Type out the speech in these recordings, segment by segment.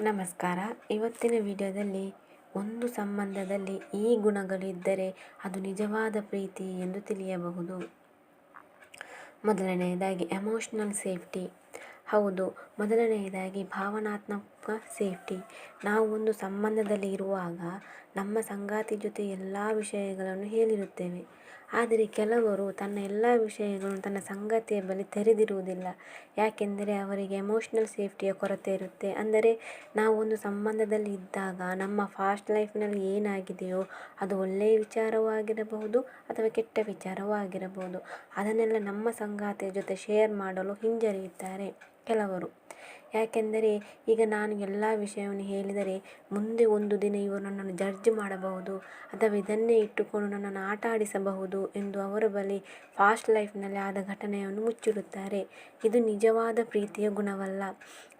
ನಮಸ್ಕಾರ. ಇವತ್ತಿನ ವಿಡಿಯೋದಲ್ಲಿ ಒಂದು ಸಂಬಂಧದಲ್ಲಿ ಈ ಗುಣಗಳಿದ್ದರೆ ಅದು ನಿಜವಾದ ಪ್ರೀತಿ ಎಂದು ತಿಳಿಯಬಹುದು. ಮೊದಲನೆಯದಾಗಿ ಎಮೋಷ್ನಲ್ ಸೇಫ್ಟಿ ಹೌದು, ಮೊದಲನೆಯದಾಗಿ ಭಾವನಾತ್ಮಕ ಸೇಫ್ಟಿ ನಾವು ಒಂದು ಸಂಬಂಧದಲ್ಲಿ ಇರುವಾಗ ನಮ್ಮ ಸಂಗಾತಿ ಜೊತೆ ಎಲ್ಲ ವಿಷಯಗಳನ್ನು ಹೇಳಿರುತ್ತೇವೆ. ಆದರೆ ಕೆಲವರು ತನ್ನ ಎಲ್ಲ ವಿಷಯಗಳನ್ನು ತನ್ನ ಸಂಗಾತಿಯ ಬಳಿ ತೆರೆದಿರುವುದಿಲ್ಲ. ಯಾಕೆಂದರೆ ಅವರಿಗೆ ಎಮೋಷ್ನಲ್ ಸೇಫ್ಟಿಯ ಕೊರತೆ ಇರುತ್ತೆ. ಅಂದರೆ ನಾವು ಒಂದು ಸಂಬಂಧದಲ್ಲಿ ಇದ್ದಾಗ ನಮ್ಮ ಫಾಸ್ಟ್ ಲೈಫ್ನಲ್ಲಿ ಏನಾಗಿದೆಯೋ ಅದು ಒಳ್ಳೆಯ ವಿಚಾರವೂ ಆಗಿರಬಹುದು ಅಥವಾ ಕೆಟ್ಟ ವಿಚಾರವೂ ಆಗಿರಬಹುದು ಅದನ್ನೆಲ್ಲ ನಮ್ಮ ಸಂಗಾತಿಯ ಜೊತೆ ಶೇರ್ ಮಾಡಲು ಹಿಂಜರಿಯುತ್ತಾರೆ. ಕೆಲವರು. ಯಾಕೆಂದರೆ ಈಗ ನಾನು ಎಲ್ಲ ವಿಷಯವನ್ನು ಹೇಳಿದರೆ ಮುಂದೆ ಒಂದು ದಿನ ಇವರು ನನ್ನನ್ನು ಜಡ್ಜ್ ಮಾಡಬಹುದು ಅಥವಾ ಇದನ್ನೇ ಇಟ್ಟುಕೊಂಡು ನನ್ನನ್ನು ಆಟ ಆಡಿಸಬಹುದು ಎಂದು ಅವರ ಬಳಿ ಫಾಸ್ಟ್ ಲೈಫ್ನಲ್ಲಿ ಆದ ಘಟನೆಯನ್ನು ಮುಚ್ಚಿಡುತ್ತಾರೆ. ಇದು ನಿಜವಾದ ಪ್ರೀತಿಯ ಗುಣವಲ್ಲ.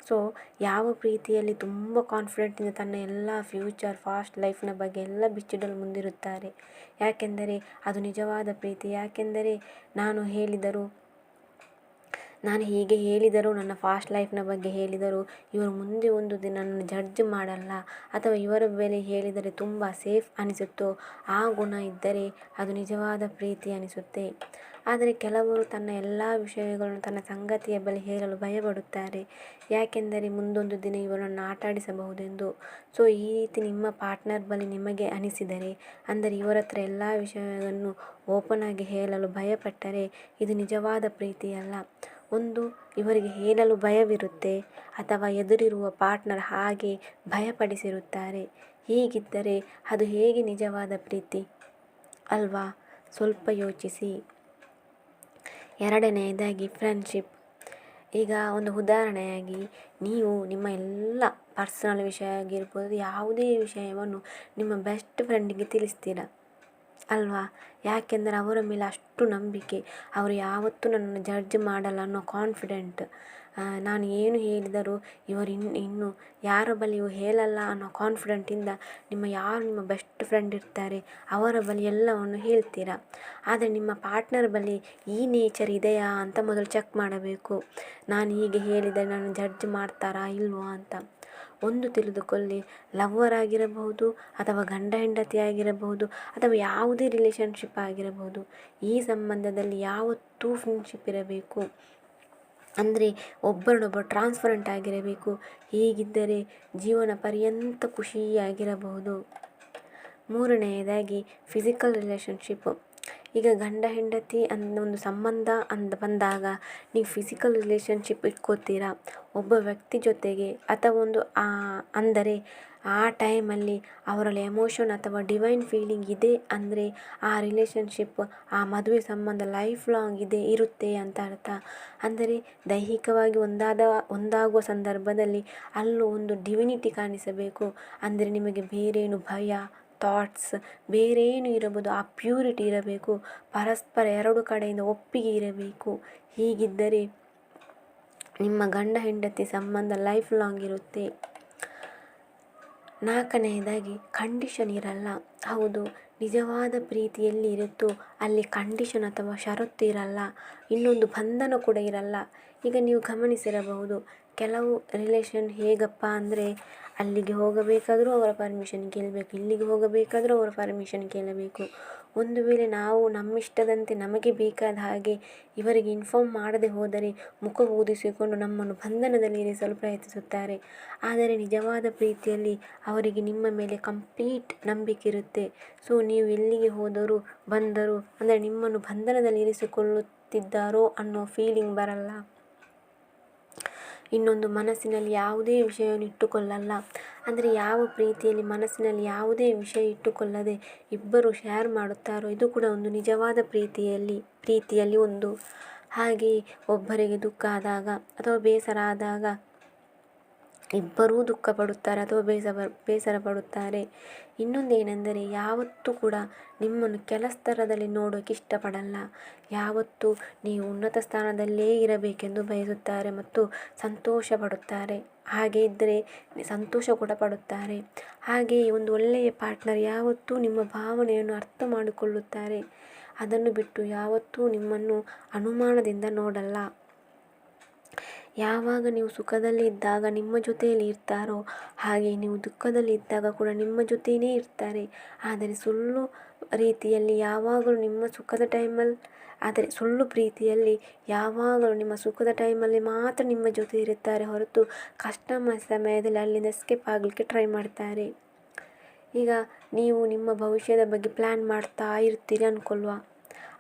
ಸೊ ಯಾವ ಪ್ರೀತಿಯಲ್ಲಿ ತುಂಬ ಕಾನ್ಫಿಡೆಂಟಿಂದ ತನ್ನ ಎಲ್ಲ ಫ್ಯೂಚರ್ ಫಾಸ್ಟ್ ಲೈಫ್ನ ಬಗ್ಗೆ ಎಲ್ಲ ಬಿಚ್ಚಿಡಲು ಮುಂದಿರುತ್ತಾರೆ. ಯಾಕೆಂದರೆ ಅದು ನಿಜವಾದ ಪ್ರೀತಿ. ಯಾಕೆಂದರೆ ನಾನು ಹೇಳಿದರು ನಾನು ಹೀಗೆ ಹೇಳಿದರು, ನನ್ನ ಫಾಸ್ಟ್ ಲೈಫ್ನ ಬಗ್ಗೆ ಹೇಳಿದರು, ಇವರು ಮುಂದೆ ಒಂದು ದಿನ ನನ್ನ ಜಡ್ಜ್ ಮಾಡಲ್ಲ. ಅಥವಾ ಇವರ ಮೇಲೆ ಹೇಳಿದರೆ ತುಂಬ ಸೇಫ್ ಅನಿಸುತ್ತೋ, ಆ ಗುಣ ಇದ್ದರೆ ಅದು ನಿಜವಾದ ಪ್ರೀತಿ ಅನಿಸುತ್ತೆ. ಆದರೆ ಕೆಲವರು ತನ್ನ ಎಲ್ಲ ವಿಷಯಗಳನ್ನು ತನ್ನ ಸಂಗತಿಯ ಬಳಿ ಹೇಳಲು ಭಯಪಡುತ್ತಾರೆ. ಯಾಕೆಂದರೆ ಮುಂದೊಂದು ದಿನ ಇವರನ್ನು ಆಟಾಡಿಸಬಹುದೆಂದು. ಸೊ ಈ ರೀತಿ ನಿಮ್ಮ ಪಾರ್ಟ್ನರ್ ಬಳಿ ನಿಮಗೆ ಅನಿಸಿದರೆ, ಅಂದರೆ ಇವರ ಹತ್ರ ಎಲ್ಲ ವಿಷಯವನ್ನು ಓಪನ್ ಆಗಿ ಹೇಳಲು ಭಯಪಟ್ಟರೆ, ಇದು ನಿಜವಾದ ಪ್ರೀತಿಯಲ್ಲ. ಒಂದು ಇವರಿಗೆ ಹೇಳಲು ಭಯವಿರುತ್ತೆ ಅಥವಾ ಎದುರಿರುವ ಪಾರ್ಟ್ನರ್ ಹಾಗೆ ಭಯಪಡಿಸಿರುತ್ತಾರೆ. ಹೀಗಿದ್ದರೆ ಅದು ಹೇಗೆ ನಿಜವಾದ ಪ್ರೀತಿ? ಅಲ್ವಾ? ಸ್ವಲ್ಪ ಯೋಚಿಸಿ. ಎರಡನೆಯದಾಗಿ ಫ್ರೆಂಡ್ಶಿಪ್ ಈಗ ಒಂದು ಉದಾಹರಣೆಯಾಗಿ, ನೀವು ನಿಮ್ಮ ಎಲ್ಲ ಪರ್ಸನಲ್ ವಿಷಯ ಆಗಿರ್ಬೋದು, ಯಾವುದೇ ವಿಷಯವನ್ನು ನಿಮ್ಮ ಬೆಸ್ಟ್ ಫ್ರೆಂಡಿಗೆ ತಿಳಿಸ್ತೀರ? ಅಲ್ವಾ? ಯಾಕೆಂದರೆ ಅವರ ಮೇಲೆ ಅಷ್ಟು ನಂಬಿಕೆ. ಅವರು ಯಾವತ್ತೂ ನನ್ನನ್ನು ಜಡ್ಜ್ ಮಾಡಲ್ಲ ಅನ್ನೋ ಕಾನ್ಫಿಡೆಂಟ್ ನಾನು ಏನು ಹೇಳಿದರೂ ಇವರು ಇನ್ನು ಇನ್ನು ಯಾರ ಬಳಿಯೂ ಹೇಳಲ್ಲ ಅನ್ನೋ ಕಾನ್ಫಿಡೆಂಟಿಂದ ನಿಮ್ಮ ಯಾರು ನಿಮ್ಮ ಬೆಸ್ಟ್ ಫ್ರೆಂಡ್ ಇರ್ತಾರೆ, ಅವರ ಬಳಿ ಎಲ್ಲವನ್ನು ಹೇಳ್ತೀರಾ? ಆದರೆ ನಿಮ್ಮ ಪಾರ್ಟ್ನರ್ ಬಳಿ ಈ ನೇಚರ್ ಇದೆಯಾ ಅಂತ ಮೊದಲು ಚೆಕ್ ಮಾಡಬೇಕು. ನಾನು ಹೀಗೆ ಹೇಳಿದರೆ ನಾನು ಜಡ್ಜ್ ಮಾಡ್ತಾರಾ, ಇಲ್ವಾ ಅಂತ. ಒಂದು ತಿಳಿದುಕೊಳ್ಳಿ. ಲವ್ವರ್ ಆಗಿರಬಹುದು ಅಥವಾ ಗಂಡ, ಹೆಂಡತಿ ಆಗಿರಬಹುದು ಅಥವಾ ಯಾವುದೇ ರಿಲೇಷನ್ಶಿಪ್ ಆಗಿರಬಹುದು. ಈ ಸಂಬಂಧದಲ್ಲಿ ಯಾವತ್ತೂ ಫ್ರೆಂಡ್ಶಿಪ್ ಇರಬೇಕು. ಅಂದರೆ ಒಬ್ಬರನ್ನೊಬ್ಬರು ಟ್ರಾನ್ಸ್ಪರೆಂಟ್ ಆಗಿರಬೇಕು. ಹೀಗಿದ್ದರೆ ಜೀವನ ಪರ್ಯಂತ ಖುಷಿಯಾಗಿರಬಹುದು. ಮೂರನೆಯದಾಗಿ ಫಿಸಿಕಲ್ ರಿಲೇಷನ್ಶಿಪ್ ಈಗ ಗಂಡ, ಹೆಂಡತಿ ಅನ್ನೋ ಒಂದು ಸಂಬಂಧ ಅಂದ ಬಂದಾಗ ನೀವು ಫಿಸಿಕಲ್ ರಿಲೇಷನ್ಶಿಪ್ ಇಟ್ಕೋತೀರಾ? ಒಬ್ಬ ವ್ಯಕ್ತಿ ಜೊತೆಗೆ ಅಥವಾ ಒಂದು ಅಂದರೆ ಆ ಟೈಮಲ್ಲಿ ಅವರಲ್ಲಿ ಎಮೋಷನ್ ಅಥವಾ ಡಿವೈನ್ ಫೀಲಿಂಗ್ ಇದೆ ಅಂದರೆ ಆ ರಿಲೇಷನ್ಶಿಪ್ ಆ ಮದುವೆ ಸಂಬಂಧ ಲೈಫ್ ಲಾಂಗ್ ಇದೆ, ಇರುತ್ತೆ ಅಂತ ಅರ್ಥ. ಅಂದರೆ ದೈಹಿಕವಾಗಿ ಒಂದಾದ, ಒಂದಾಗುವ ಸಂದರ್ಭದಲ್ಲಿ ಅಲ್ಲೂ ಒಂದು ಡಿವಿನಿಟಿ ಕಾಣಿಸಬೇಕು. ಅಂದರೆ ನಿಮಗೆ ಬೇರೇನು ಭಯ ಥಾಟ್ಸ್ ಬೇರೇನು ಇರಬಹುದು. ಆ ಪ್ಯೂರಿಟಿ ಇರಬೇಕು. ಪರಸ್ಪರ ಎರಡು ಕಡೆಯಿಂದ ಒಪ್ಪಿಗೆ ಇರಬೇಕು. ಹೀಗಿದ್ದರೆ ನಿಮ್ಮ ಗಂಡ ಹೆಂಡತಿ ಸಂಬಂಧ ಲೈಫ್ ಲಾಂಗ್ ಇರುತ್ತೆ. ನಾಲ್ಕನೆಯದಾಗಿ ಕಂಡೀಷನ್ ಇರಲ್ಲ. ಹೌದು, ನಿಜವಾದ ಪ್ರೀತಿ ಎಲ್ಲಿ ಇರುತ್ತೋ ಅಲ್ಲಿ ಕಂಡೀಷನ್ ಅಥವಾ ಷರತ್ತು ಇರಲ್ಲ. ಇನ್ನೊಂದು ಬಂಧನ ಕೂಡ ಇರಲ್ಲ. ಈಗ ನೀವು ಗಮನಿಸಿರಬಹುದು, ಕೆಲವು ರಿಲೇಷನ್ ಹೇಗಪ್ಪ ಅಂದರೆ ಅಲ್ಲಿಗೆ ಹೋಗಬೇಕಾದರೂ ಅವರ ಪರ್ಮಿಷನ್ ಕೇಳಬೇಕು, ಇಲ್ಲಿಗೆ ಹೋಗಬೇಕಾದರೂ ಅವರ ಪರ್ಮಿಷನ್ ಕೇಳಬೇಕು. ಒಂದು ವೇಳೆ ನಾವು ನಮ್ಮಿಷ್ಟದಂತೆ ನಮಗೆ ಬೇಕಾದ ಹಾಗೆ ಇವರಿಗೆ ಇನ್ಫಾರ್ಮ್ ಮಾಡದೆ ಹೋದರೆ ಮುಖ ಊದಿಸಿಕೊಂಡು ನಮ್ಮನ್ನು ಬಂಧನದಲ್ಲಿ ಇರಿಸಲು ಪ್ರಯತ್ನಿಸುತ್ತಾರೆ. ಆದರೆ ನಿಜವಾದ ಪ್ರೀತಿಯಲ್ಲಿ ಅವರಿಗೆ ನಿಮ್ಮ ಮೇಲೆ ಕಂಪ್ಲೀಟ್ ನಂಬಿಕೆ ಇರುತ್ತೆ. ಸೊ ನೀವು ಎಲ್ಲಿಗೆ ಹೋದರೂ, ಬಂದರೂ, ಅಂದರೆ ನಿಮ್ಮನ್ನು ಬಂಧನದಲ್ಲಿ ಇರಿಸಿಕೊಳ್ಳುತ್ತಿದ್ದಾರೋ ಅನ್ನೋ ಫೀಲಿಂಗ್ ಬರಲ್ಲ. ಇನ್ನೊಂದು ಮನಸ್ಸಿನಲ್ಲಿ ಯಾವುದೇ ವಿಷಯವನ್ನು ಇಟ್ಟುಕೊಳ್ಳಲ್ಲ. ಅಂದರೆ ಯಾವ ಪ್ರೀತಿಯಲ್ಲಿ ಮನಸ್ಸಿನಲ್ಲಿ ಯಾವುದೇ ವಿಷಯ ಇಟ್ಟುಕೊಳ್ಳದೆ ಇಬ್ಬರು ಶೇರ್ ಮಾಡುತ್ತಾರೋ, ಇದು ಕೂಡ ಒಂದು ನಿಜವಾದ ಪ್ರೀತಿಯಲ್ಲಿ ಪ್ರೀತಿಯಲ್ಲಿ ಒಂದು. ಹಾಗೆಯೇ ಒಬ್ಬರಿಗೆ ದುಃಖ ಆದಾಗ ಅಥವಾ ಬೇಸರ ಆದಾಗ ಇಬ್ಬರೂ ದುಃಖ ಪಡುತ್ತಾರೆ ಅಥವಾ ಬೇಸರ ಬೇಸರ ಪಡುತ್ತಾರೆ. ಇನ್ನೊಂದೇನೆಂದರೆ ಯಾವತ್ತೂ ಕೂಡ ನಿಮ್ಮನ್ನು ಕೆಲಸ್ತರದಲ್ಲಿ ನೋಡೋಕೆ ಇಷ್ಟಪಡಲ್ಲ. ಯಾವತ್ತೂ ನೀವು ಉನ್ನತ ಸ್ಥಾನದಲ್ಲೇ ಇರಬೇಕೆಂದು ಬಯಸುತ್ತಾರೆ ಮತ್ತು ಸಂತೋಷ ಪಡುತ್ತಾರೆ. ಹಾಗೆ ಇದ್ದರೆ ಸಂತೋಷ ಕೂಡ ಪಡುತ್ತಾರೆ. ಹಾಗೆಯೇ ಒಂದು ಒಳ್ಳೆಯ ಪಾರ್ಟ್ನರ್ ಯಾವತ್ತೂ ನಿಮ್ಮ ಭಾವನೆಯನ್ನು ಅರ್ಥ ಮಾಡಿಕೊಳ್ಳುತ್ತಾರೆ. ಅದನ್ನು ಬಿಟ್ಟು ಯಾವತ್ತೂ ನಿಮ್ಮನ್ನು ಅನುಮಾನದಿಂದ ನೋಡಲ್ಲ. ಯಾವಾಗ ನೀವು ಸುಖದಲ್ಲಿ ಇದ್ದಾಗ ನಿಮ್ಮ ಜೊತೆಯಲ್ಲಿ ಇರ್ತಾರೋ ಹಾಗೆ ನೀವು ದುಃಖದಲ್ಲಿ ಇದ್ದಾಗ ಕೂಡ ನಿಮ್ಮ ಜೊತೆಯೇ ಇರ್ತಾರೆ. ಆದರೆ ಸುಳ್ಳು ರೀತಿಯಲ್ಲಿ ಯಾವಾಗಲೂ ನಿಮ್ಮ ಸುಖದ ಟೈಮಲ್ಲಿ ಆದರೆ ಸುಳ್ಳು ಪ್ರೀತಿಯಲ್ಲಿ ಯಾವಾಗಲೂ ನಿಮ್ಮ ಸುಖದ ಟೈಮಲ್ಲಿ ಮಾತ್ರ ನಿಮ್ಮ ಜೊತೆ ಇರುತ್ತಾರೆ ಹೊರತು ಕಷ್ಟ ಸಮಯದಲ್ಲಿ ಅಲ್ಲಿಂದ ಎಸ್ಕೇಪ್ ಆಗಲಿಕ್ಕೆ ಟ್ರೈ ಮಾಡ್ತಾರೆ. ಈಗ ನೀವು ನಿಮ್ಮ ಭವಿಷ್ಯದ ಬಗ್ಗೆ ಪ್ಲ್ಯಾನ್ ಮಾಡ್ತಾ ಇರ್ತೀರಿ ಅಂದ್ಕೊಳ್ಳುವ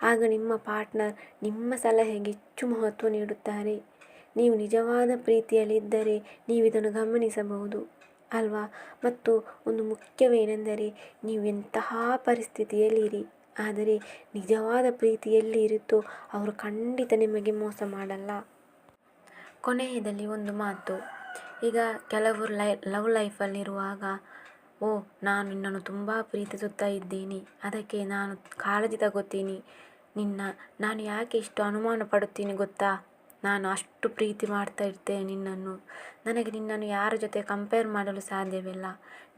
ಆಗ ನಿಮ್ಮ ಪಾರ್ಟ್ನರ್ ನಿಮ್ಮ ಸಲಹೆಗೆ ಹೆಚ್ಚು ಮಹತ್ವ ನೀಡುತ್ತಾರೆ. ನೀವು ನಿಜವಾದ ಪ್ರೀತಿಯಲ್ಲಿದ್ದರೆ ನೀವು ಇದನ್ನು ಗಮನಿಸಬಹುದು, ಅಲ್ವಾ? ಮತ್ತು ಒಂದು ಮುಖ್ಯವೇನೆಂದರೆ ನೀವು ಎಂತಹ ಪರಿಸ್ಥಿತಿಯಲ್ಲಿರಿ, ಆದರೆ ನಿಜವಾದ ಪ್ರೀತಿ ಎಲ್ಲಿ ಇರುತ್ತೋ ಅವರು ಖಂಡಿತ ನಿಮಗೆ ಮೋಸ ಮಾಡಲ್ಲ. ಕೊನೆಯದಲ್ಲಿ ಒಂದು ಮಾತು. ಈಗ ಕೆಲವರು ಲೈ, ಲವ್ ಲೈಫಲ್ಲಿರುವಾಗ, ಓ, ನಾನು ನಿನ್ನನ್ನು ತುಂಬ ಪ್ರೀತಿಸುತ್ತಾ ಇದ್ದೀನಿ, ಅದಕ್ಕೆ ನಾನು ಕಾಳಜಿ ತಗೋತೀನಿ, ನಿನ್ನ, ನಾನು ಯಾಕೆ ಇಷ್ಟು ಅನುಮಾನ ಪಡುತ್ತೀನಿ ಗೊತ್ತಾ? ನಾನು ಅಷ್ಟು ಪ್ರೀತಿ ಮಾಡ್ತಾ ಇರ್ತೇನೆ ನಿನ್ನನ್ನು. ನನಗೆ ನಿನ್ನನ್ನು ಯಾರ ಜೊತೆ ಕಂಪೇರ್ ಮಾಡಲು ಸಾಧ್ಯವಿಲ್ಲ.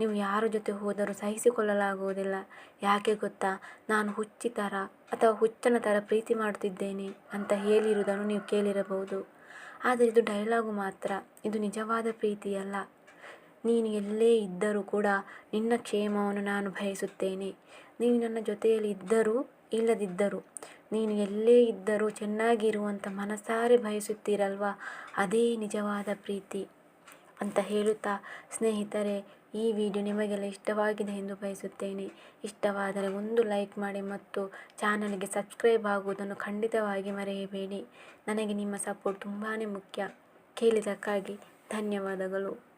ನೀವು ಯಾರ ಜೊತೆ ಹೋದರೂ ಸಹಿಸಿಕೊಳ್ಳಲಾಗುವುದಿಲ್ಲ. ಯಾಕೆ ಗೊತ್ತಾ? ನಾನು ಹುಚ್ಚಿ ಥರ ಅಥವಾ ಹುಚ್ಚನ ಥರ ಪ್ರೀತಿ ಮಾಡುತ್ತಿದ್ದೇನೆ ಅಂತ ಹೇಳಿರುವುದನ್ನು ನೀವು ಕೇಳಿರಬಹುದು. ಆದರೆ ಇದು ಡೈಲಾಗು ಮಾತ್ರ. ಇದು ನಿಜವಾದ ಪ್ರೀತಿಯಲ್ಲ. ನೀನು ಎಲ್ಲೇ ಇದ್ದರೂ ಕೂಡ ನಿನ್ನ ಕ್ಷೇಮವನ್ನು ನಾನು ಬಯಸುತ್ತೇನೆ. ನೀನು ನನ್ನ ಜೊತೆಯಲ್ಲಿ ಇದ್ದರೂ, ಇಲ್ಲದಿದ್ದರೂ ನೀನು ಎಲ್ಲೇ ಇದ್ದರೂ ಚೆನ್ನಾಗಿರುವಂಥ ಮನಸಾರೆ ಬಯಸುತ್ತೀರಲ್ವಾ? ಅದೇ ನಿಜವಾದ ಪ್ರೀತಿ ಅಂತ ಹೇಳುತ್ತಾ ಸ್ನೇಹಿತರೆ, ಈ ವಿಡಿಯೋ ನಿಮಗೆಲ್ಲ ಇಷ್ಟವಾಗಿದೆ ಎಂದು ಬಯಸುತ್ತೇನೆ. ಇಷ್ಟವಾದರೆ ಒಂದು ಲೈಕ್ ಮಾಡಿ ಮತ್ತು ಚಾನಲ್ಗೆ ಸಬ್ಸ್ಕ್ರೈಬ್ ಆಗುವುದನ್ನು ಖಂಡಿತವಾಗಿ ಮರೆಯಬೇಡಿ. ನನಗೆ ನಿಮ್ಮ ಸಪೋರ್ಟ್ ತುಂಬಾ ಮುಖ್ಯ. ಕೇಳಿದ್ದಕ್ಕಾಗಿ ಧನ್ಯವಾದಗಳು.